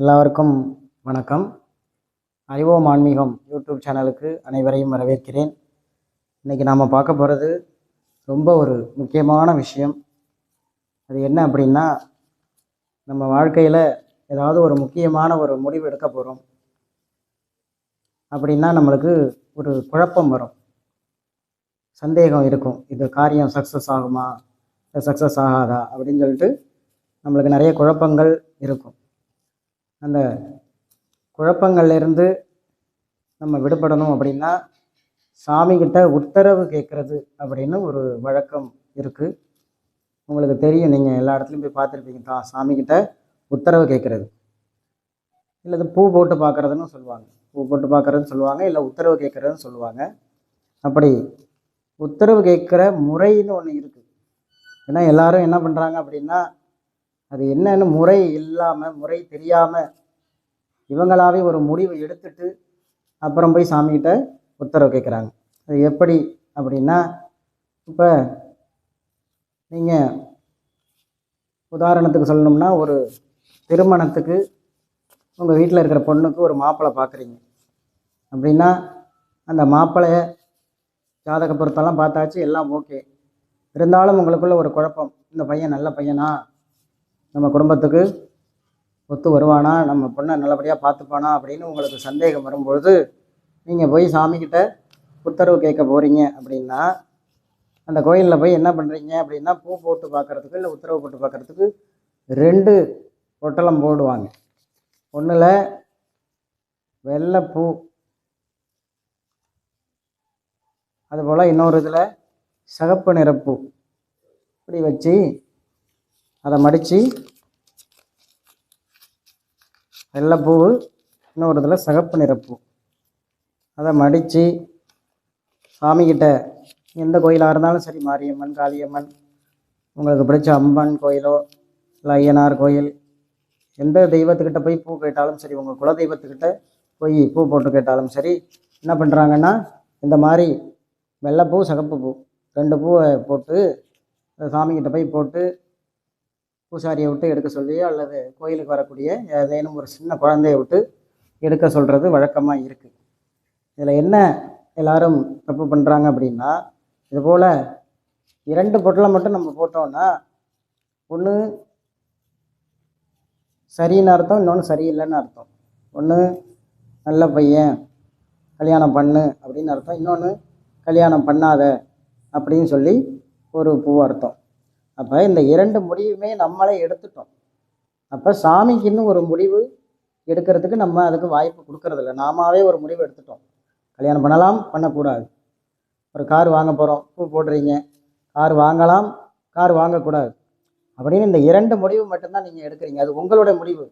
எல்லாருக்கும் வணக்கம். அறிவோம் ஆன்மீகம் யூடியூப் சேனலுக்கு அனைவரையும் வரவேற்கிறேன். இன்றைக்கி நாம் பார்க்க போகிறது ரொம்ப ஒரு முக்கியமான விஷயம். அது என்ன அப்படின்னா நம்ம வாழ்க்கையில் ஏதாவது ஒரு முக்கியமான ஒரு முடிவு எடுக்க போகிறோம் அப்படின்னா நம்மளுக்கு ஒரு குழப்பம் வரும். சந்தேகம் இருக்கும். இது காரியம் சக்ஸஸ் ஆகுமா? இல்லை சக்ஸஸ் ஆகாதா? அப்படின்னு சொல்லிட்டு நம்மளுக்கு நிறைய குழப்பங்கள் இருக்கும். அந்த குழப்பங்கள்லேருந்து நம்ம விடுபடணும் அப்படின்னா சாமிக்கிட்ட உத்தரவு கேட்குறது அப்படின்னு ஒரு வழக்கம் இருக்குது உங்களுக்கு தெரியும். நீங்கள் எல்லா இடத்துலையும் போய் பார்த்துருப்பீங்க. தான் சாமிக்கிட்ட உத்தரவு கேட்குறது. இல்லை பூ போட்டு பார்க்குறதுன்னு சொல்லுவாங்க. போட்டு பார்க்குறதுன்னு சொல்லுவாங்க இல்லை உத்தரவு கேட்குறதுன்னு சொல்லுவாங்க. அப்படி உத்தரவு கேட்குற முறைன்னு ஒன்று இருக்குது ஏன்னா எல்லாரும் என்ன பண்ணுறாங்க அப்படின்னா அது என்னென்னு முறை இல்லாமல் முறை தெரியாமல் இவங்களாவே ஒரு முடிவு எடுத்துட்டு அப்புறம் போய் சாமிகிட்ட உத்தரவு கேட்குறாங்க. அது எப்படி அப்படின்னா இப்போ நீங்கள் உதாரணத்துக்கு சொல்லணும்னா ஒரு திருமணத்துக்கு உங்கள் வீட்டில் இருக்கிற பொண்ணுக்கு ஒரு மாப்பிள்ளை பார்க்குறீங்க அப்படின்னா அந்த மாப்பிள்ளைய ஜாதக பொருத்தெல்லாம் பார்த்தாச்சு எல்லாம் ஓகே இருந்தாலும் உங்களுக்குள்ள ஒரு குழப்பம் இந்த பையன் நல்ல பையனா? நம்ம குடும்பத்துக்கு ஒத்து வருவானா? நம்ம பொண்ணை நல்லபடியாக பார்த்துப்பானா? அப்படின்னு உங்களுக்கு சந்தேகம் வரும்பொழுது நீங்கள் போய் சாமிக்கிட்ட உத்தரவு கேட்க போகிறீங்க அப்படின்னா அந்த கோயிலில் போய் என்ன பண்ணுறீங்க அப்படின்னா பூ போட்டு பார்க்குறதுக்கு இல்லை உத்தரவு போட்டு பார்க்குறதுக்கு ரெண்டு பொட்டலம் போடுவாங்க. ஒன்றில் வெள்ளைப்பூ அதுபோல் இன்னொரு இதில் சிகப்பு நிரப்பு இப்படி வச்சு அதை மடித்து வெள்ளைப்பூ இன்னொரு இதில் சிகப்பு நிரப்பு அதை மடித்து சாமிக்கிட்ட எந்த கோயிலாக இருந்தாலும் சரி மாரியம்மன் காளியம்மன் உங்களுக்கு பிடிச்ச அம்மன் கோயிலோ இல்லை ஐயனார் கோயில் எந்த தெய்வத்துக்கிட்ட போய் பூ கேட்டாலும் சரி உங்கள் குல தெய்வத்துக்கிட்ட போய் பூ போட்டு கேட்டாலும் சரி என்ன பண்ணுறாங்கன்னா இந்த மாதிரி வெள்ளைப்பூ சிகப்பு பூ ரெண்டு பூவை போட்டு சாமிக்கிட்ட போய் போட்டு பூசாரியை விட்டு எடுக்க சொல்லி அல்லது கோயிலுக்கு வரக்கூடிய ஏதேனும் ஒரு சின்ன குழந்தைய விட்டு எடுக்க சொல்கிறது வழக்கமாக இருக்குது இதில் என்ன எல்லாரும் தப்பு பண்ணுறாங்க அப்படின்னா இதுபோல் இரண்டு பொட்டலை மட்டும் நம்ம போட்டோம்னா ஒன்று சரின்னு அர்த்தம் இன்னொன்று சரியில்லைன்னு அர்த்தம். ஒன்று நல்ல பையன் கல்யாணம் பண்ணு அப்படின்னு அர்த்தம். இன்னொன்று கல்யாணம் பண்ணாத அப்படின்னு சொல்லி ஒரு பூ அர்த்தம். அப்போ இந்த இரண்டு முடிவுமே நம்மளே எடுத்துட்டோம். அப்போ சாமிக்கு இன்னும் ஒரு முடிவு எடுக்கிறதுக்கு நம்ம அதுக்கு வாய்ப்பு கொடுக்கறதில்ல நாமாவே ஒரு முடிவு எடுத்துட்டோம். கல்யாணம் பண்ணலாம் பண்ணக்கூடாது. ஒரு கார் வாங்க போகிறோம் பூ போடுறீங்க கார் வாங்கலாம் கார் வாங்கக்கூடாது. அப்படின்னு இந்த இரண்டு முடிவு மட்டும்தான் நீங்கள் எடுக்கிறீங்க. அது உங்களோட முடிவு.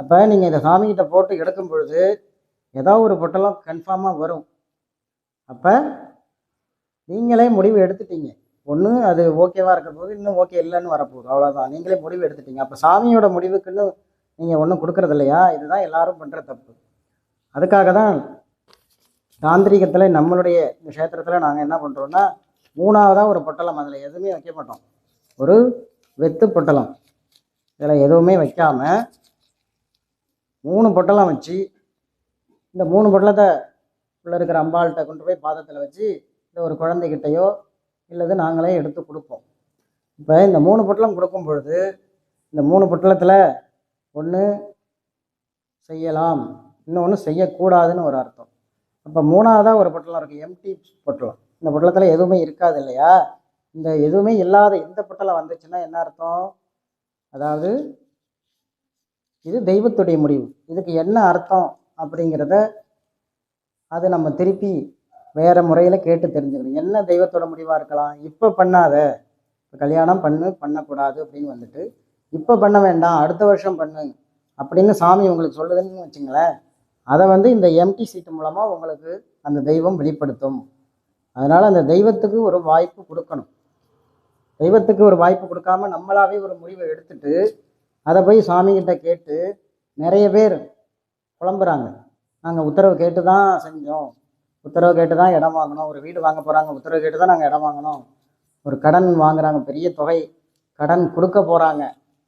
அப்போ நீங்கள் இதை சாமிகிட்ட போட்டு எடுக்கும் பொழுது ஏதோ ஒரு பொட்டலம் கன்ஃபார்மாக வரும். அப்போ நீங்களே முடிவு எடுத்துட்டீங்க. ஒன்று அது ஓகேவாக இருக்கிற போது இன்னும் ஓகே இல்லைன்னு வரப்போகுது. அவ்வளோதான் நீங்களே முடிவு எடுத்துட்டீங்க. அப்போ சாமியோட முடிவுக்குன்னு நீங்கள் ஒன்றும் கொடுக்கறது இல்லையா? இதுதான் எல்லாரும் பண்ணுற தப்பு. அதுக்காக தான் தாந்திரிகத்தில் நம்மளுடைய க்ஷேத்திரத்தில் நாங்கள் என்ன பண்ணுறோன்னா மூணாவதாக ஒரு பொட்டலம் அதில் எதுவுமே வைக்க மாட்டோம். ஒரு வெத்து பொட்டலம். இதில் எதுவுமே வைக்காமல் மூணு பொட்டலம் வச்சு இந்த மூணு பொட்டலத்தை உள்ளே இருக்கிற அம்பாள்கிட்ட கொண்டு போய் பாதத்தில் வச்சு ஒரு குழந்தைகிட்டையோ இல்லது நாங்களே எடுத்து கொடுப்போம். இப்போ இந்த மூணு பொட்டலம் கொடுக்கும் பொழுது இந்த மூணு பொட்டலத்தில் ஒன்று செய்யலாம் இன்னொன்று செய்யக்கூடாதுன்னு ஒரு அர்த்தம். அப்போ மூணாவதாக ஒரு பொட்டலம் இருக்குது எம்டி பொட்டலம். இந்த பொட்டலத்தில் எதுவுமே இருக்காது இல்லையா? இந்த எதுவுமே இல்லாத இந்த பொட்டலம் வந்துச்சுன்னா என்ன அர்த்தம்? அதாவது இது தெய்வத்துடைய முடிவு. இதுக்கு என்ன அர்த்தம் அப்படிங்கிறத அது நம்ம திருப்பி வேறு முறையில் கேட்டு தெரிஞ்சுக்கணும். என்ன தெய்வத்தோட முடிவாக இருக்கலாம்? இப்போ பண்ணாத. இப்போ கல்யாணம் பண்ணு பண்ணக்கூடாது அப்படின்னு வந்துட்டு இப்போ பண்ண வேண்டாம் அடுத்த வருஷம் பண்ணு அப்படின்னு சாமி உங்களுக்கு சொல்லுதுன்னு வச்சுங்களேன் அதை வந்து இந்த எம்டி சீட்டு மூலமாக உங்களுக்கு அந்த தெய்வம் வெளிப்படுத்தும். அதனால் அந்த தெய்வத்துக்கு ஒரு வாய்ப்பு கொடுக்கணும். தெய்வத்துக்கு ஒரு வாய்ப்பு கொடுக்காம நம்மளாவே ஒரு முடிவை எடுத்துட்டு அதை போய் சாமிகிட்ட கேட்டு நிறைய பேர் புலம்புறாங்க. நாங்கள் உத்தரவு கேட்டு தான் செஞ்சோம். உத்தரவு கேட்டு தான் இடம் வாங்கணும். ஒரு வீடு வாங்க போகிறாங்க உத்தரவு கேட்டு தான் நாங்கள் இடம் வாங்கணும். ஒரு கடன் வாங்குறாங்க பெரிய தொகை கடன் கொடுக்க போகிறாங்க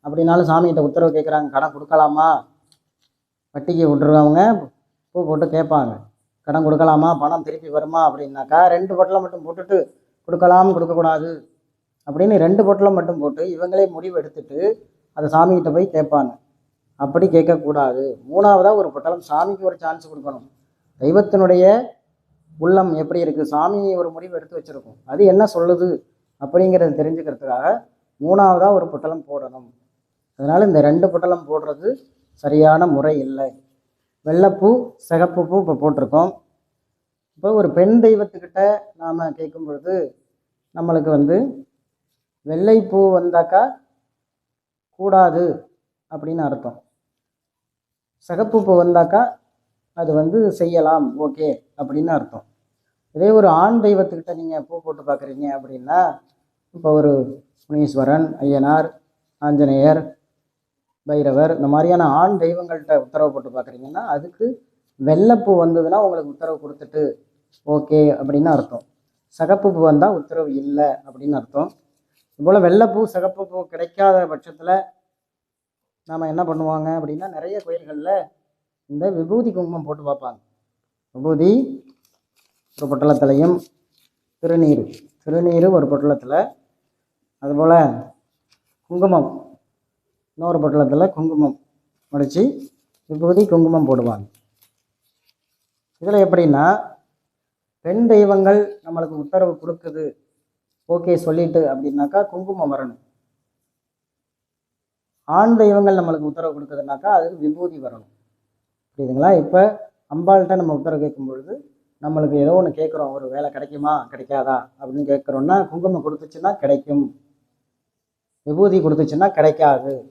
அப்படின்னாலும் சாமிகிட்ட உத்தரவு கேட்குறாங்க கடன் கொடுக்கலாமா? வட்டிக்கு விட்டுருவங்க பூ போட்டு கேட்பாங்க. கடன் கொடுக்கலாமா? பணம் திருப்பி வருமா? அப்படின்னாக்கா ரெண்டு பொட்டலை மட்டும் போட்டுட்டு கொடுக்கலாம் கொடுக்கக்கூடாது. அப்படின்னு ரெண்டு பொட்டலை மட்டும் போட்டு இவங்களே முடிவு எடுத்துட்டு அதை சாமிகிட்ட போய் கேட்பாங்க. அப்படி கேட்கக்கூடாது. மூணாவதாக ஒரு பொட்டலம் சாமிக்கு ஒரு சான்ஸ் கொடுக்கணும். தெய்வத்தினுடைய உள்ளம் எப்படி இருக்குது சாமி ஒரு முடிவு எடுத்து வச்சுருக்கோம். அது என்ன சொல்லுது? அப்படிங்கிறத தெரிஞ்சுக்கிறதுக்காக மூணாவதாக ஒரு புட்டலம் போடணும். அதனால் இந்த ரெண்டு புட்டலம் போடுறது சரியான முறை இல்லை. வெள்ளைப்பூ சிகப்பு பூ இப்போ போட்டிருக்கோம். இப்போ ஒரு பெண் தெய்வத்துக்கிட்ட நாம் கேட்கும் பொழுது நம்மளுக்கு வந்து வெள்ளைப்பூ வந்தாக்கா கூடாது அப்படின்னு அர்த்தம். சிகப்பு பூ வந்தாக்கா அது வந்து செய்யலாம் ஓகே அப்படின்னு அர்த்தம். இதே ஒரு ஆண் தெய்வத்துக்கிட்ட நீங்கள் பூ போட்டு பார்க்குறீங்க அப்படின்னா இப்போ ஒரு முனீஸ்வரன் ஐயனார் ஆஞ்சநேயர் பைரவர் இந்த மாதிரியான ஆண் தெய்வங்கள்கிட்ட உத்தரவு போட்டு பார்க்குறீங்கன்னா அதுக்கு வெள்ளைப்பூ வந்ததுன்னா உங்களுக்கு உத்தரவு கொடுத்துட்டு ஓகே அப்படின்னு அர்த்தம். சிகப்பு பூ வந்தால் உத்தரவு இல்லை அப்படின்னு அர்த்தம். இதுபோல் வெள்ளைப்பூ சிகப்பு பூ கிடைக்காத பட்சத்தில் நாம் என்ன பண்ணுவாங்க அப்படின்னா நிறைய கோயில்களில் இந்த விபூதி குங்குமம் போட்டு பார்ப்பாங்க. விபூதி ஒரு பொட்டலத்திலையும் திருநீர் திருநீர் ஒரு பொட்டலத்தில் அதுபோல் குங்குமம் இன்னொரு பொட்டலத்தில் குங்குமம் முடித்து விபூதி குங்குமம் போடுவாங்க. இதில் எப்படின்னா பெண் தெய்வங்கள் நம்மளுக்கு உத்தரவு கொடுக்குது ஓகே சொல்லிட்டு அப்படின்னாக்கா குங்குமம் வரணும். ஆண் தெய்வங்கள் நம்மளுக்கு உத்தரவு கொடுக்குதுனாக்கா அதுக்கு விபூதி வரணும். புரியுதுங்களா? இப்போ அம்பாள்கிட்ட நம்ம உத்தரவு கேட்கும் பொழுது நம்மளுக்கு ஏதோ ஒன்று கேட்குறோம் ஒரு வேலை கிடைக்குமா? கிடைக்காதா? அப்படின்னு கேட்குறோன்னா குங்குமம் கொடுத்துச்சுன்னா கிடைக்கும். விபூதி கொடுத்துச்சுன்னா கிடைக்காது.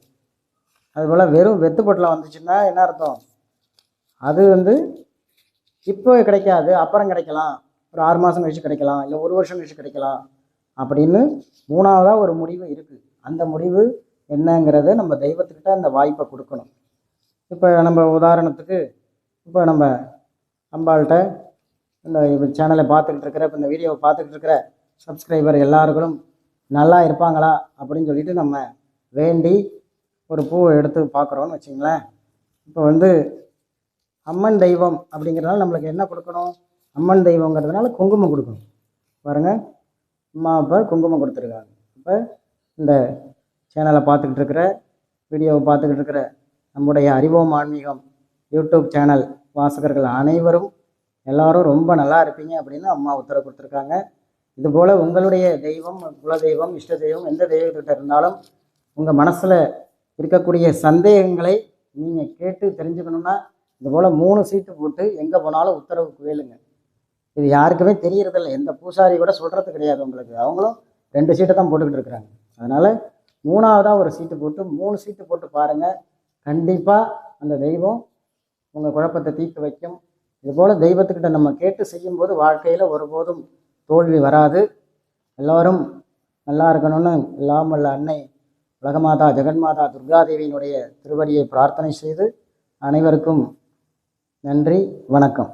அதுபோல் வெறும் வெத்து வந்துச்சுன்னா என்ன அர்த்தம்? அது வந்து இப்போ கிடைக்காது. அப்புறம் கிடைக்கலாம். ஒரு ஆறு மாதம் கழிச்சு கிடைக்கலாம். இல்லை ஒரு வருஷம் கழிச்சு கிடைக்கலாம். அப்படின்னு மூணாவதாக ஒரு முடிவு இருக்குது அந்த முடிவு என்னங்கிறத நம்ம தெய்வத்துக்கிட்ட அந்த வாய்ப்பை கொடுக்கணும். இப்போ நம்ம உதாரணத்துக்கு இப்போ நம்ம அம்பாள்கிட்ட இந்த சேனலை பார்த்துக்கிட்டு இருக்கிற இப்போ இந்த வீடியோவை பார்த்துக்கிட்டு இருக்கிற சப்ஸ்கிரைபர் எல்லாருக்கும் நல்லா இருப்பாங்களா அப்படின்னு சொல்லிட்டு நம்ம வேண்டி ஒரு பூவை எடுத்து பார்க்குறோன்னு வச்சிங்களேன் இப்போ வந்து அம்மன் தெய்வம் அப்படிங்கிறதுனால நம்மளுக்கு என்ன கொடுக்கணும்? அம்மன் தெய்வங்கிறதுனால குங்குமம் கொடுக்கணும். பாருங்க. அம்மா அப்போ குங்குமம் கொடுத்துருக்காங்க. இப்போ இந்த சேனலை பார்த்துக்கிட்டு இருக்கிற வீடியோவை பார்த்துக்கிட்டு இருக்கிற நம்முடைய அறிவோம் ஆன்மீகம் யூடியூப் சேனல் வாசகர்கள் அனைவரும் எல்லாரும் ரொம்ப நல்லா இருப்பீங்க அப்படின்னு அம்மா உத்தரவு கொடுத்துருக்காங்க. இதுபோல் உங்களுடைய தெய்வம் குல தெய்வம் இஷ்ட தெய்வம் எந்த தெய்வத்திட்ட இருந்தாலும் உங்கள் மனசில் இருக்கக்கூடிய சந்தேகங்களை நீங்கள் கேட்டு தெரிஞ்சுக்கணுன்னா இதுபோல் மூணு சீட்டு போட்டு எங்கே போனாலும் உத்தரவு கேளுங்க. இது யாருக்குமே தெரியறதில்ல. எந்த பூசாரி கூட சொல்கிறது கிடையாது உங்களுக்கு. அவங்களும் ரெண்டு சீட்டை தான் போட்டுக்கிட்டு இருக்கிறாங்க. அதனால் மூணாவதாக ஒரு சீட்டு போட்டு மூணு சீட்டு போட்டு பாருங்கள் கண்டிப்பாக அந்த தெய்வம் உங்கள் குழப்பத்தை தீர்த்து வைக்கும். இதுபோல் தெய்வத்துக்கிட்ட நம்ம கேட்டு செய்யும்போது வாழ்க்கையில் ஒருபோதும் தோல்வி வராது. எல்லோரும் நல்லா இருக்கணும்னு எல்லாம் வல்ல அன்னை உலகமாதா ஜெகன்மாதா துர்காதேவியினுடைய திருவடியை பிரார்த்தனை செய்து அனைவருக்கும் நன்றி வணக்கம்.